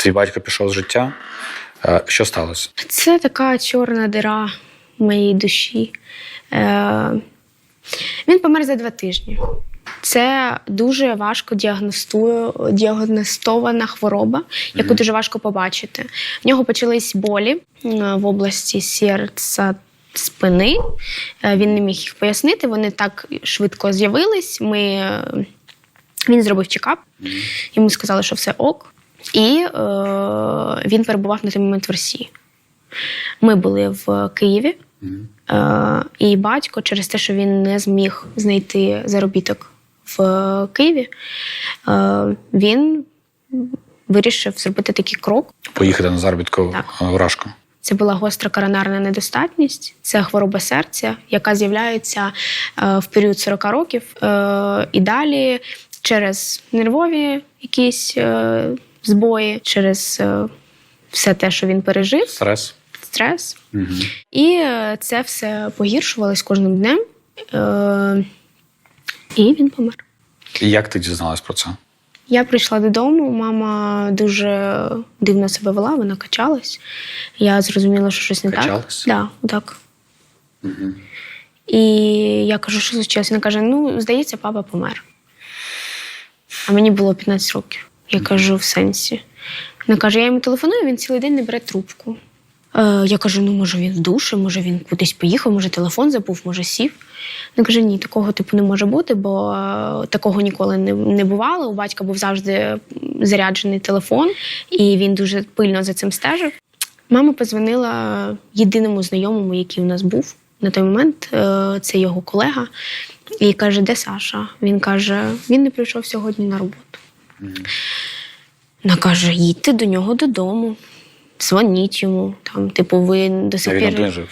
Твій батько пішов з життя. Е, Що сталося? Це така чорна дира моїй душі. Е, він помер за два тижні. Це дуже важко діагностована хвороба, яку дуже важко побачити. В нього почались болі е, в області серця спини. Він не міг їх пояснити. Вони так швидко з'явились. Ми, він зробив чекап, йому сказали, що все ок. І е, він перебував на той момент в Росії. Ми були в Києві, е, і батько, через те, що він не зміг знайти заробіток в Києві, е, він вирішив зробити такий крок. Поїхати на заробітку е, в Рашку. Це була гостра коронарна недостатність, це хвороба серця, яка з'являється е, в період 40 років. Е, і далі через нервові якісь е, збої, через е, все те, що він пережив, Стрес. стрес. Угу. І е, це все погіршувалось кожним днем. Е, і він помер. І як ти дізналась про це? Я прийшла додому, мама дуже дивно себе вела, вона качалась. Я зрозуміла, що щось не Качалась? так. Да, так. І я кажу, що случилось? Вона каже: ну, здається, папа помер. А мені було 15 років. Я кажу, в сенсі. Вона каже, я йому телефоную, він цілий день не бере трубку. Е, я кажу: ну, може, він в душі, може, він кудись поїхав, може, телефон забув, може, сів. Вона каже, ні, такого типу не може бути, бо е, такого ніколи не, не бувало. У батька був завжди заряджений телефон, і він дуже пильно за цим стежив. Мама позвонила єдиному знайомому, який у нас був на той момент. е, Це його колега. І каже, де Саша? Він каже: він не прийшов сьогодні на роботу. Вона каже: їдьте до нього додому, дзвоніть йому. Там, типу, ви до сих Він пір. один жив.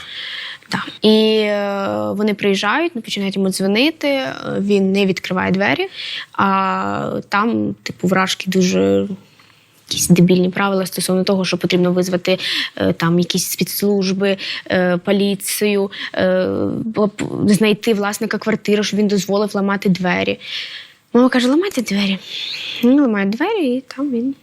Так. І е, вони приїжджають, ну, починають йому дзвонити. е, Він не відкриває двері, а там, типу, вражки дуже. Якісь дебільні правила стосовно того, що потрібно визвати е, там якісь спецслужби, е, поліцію, е, знайти власника квартири, щоб він дозволив ламати двері. Мама каже: ламайте двері. Він ламають двері, і там він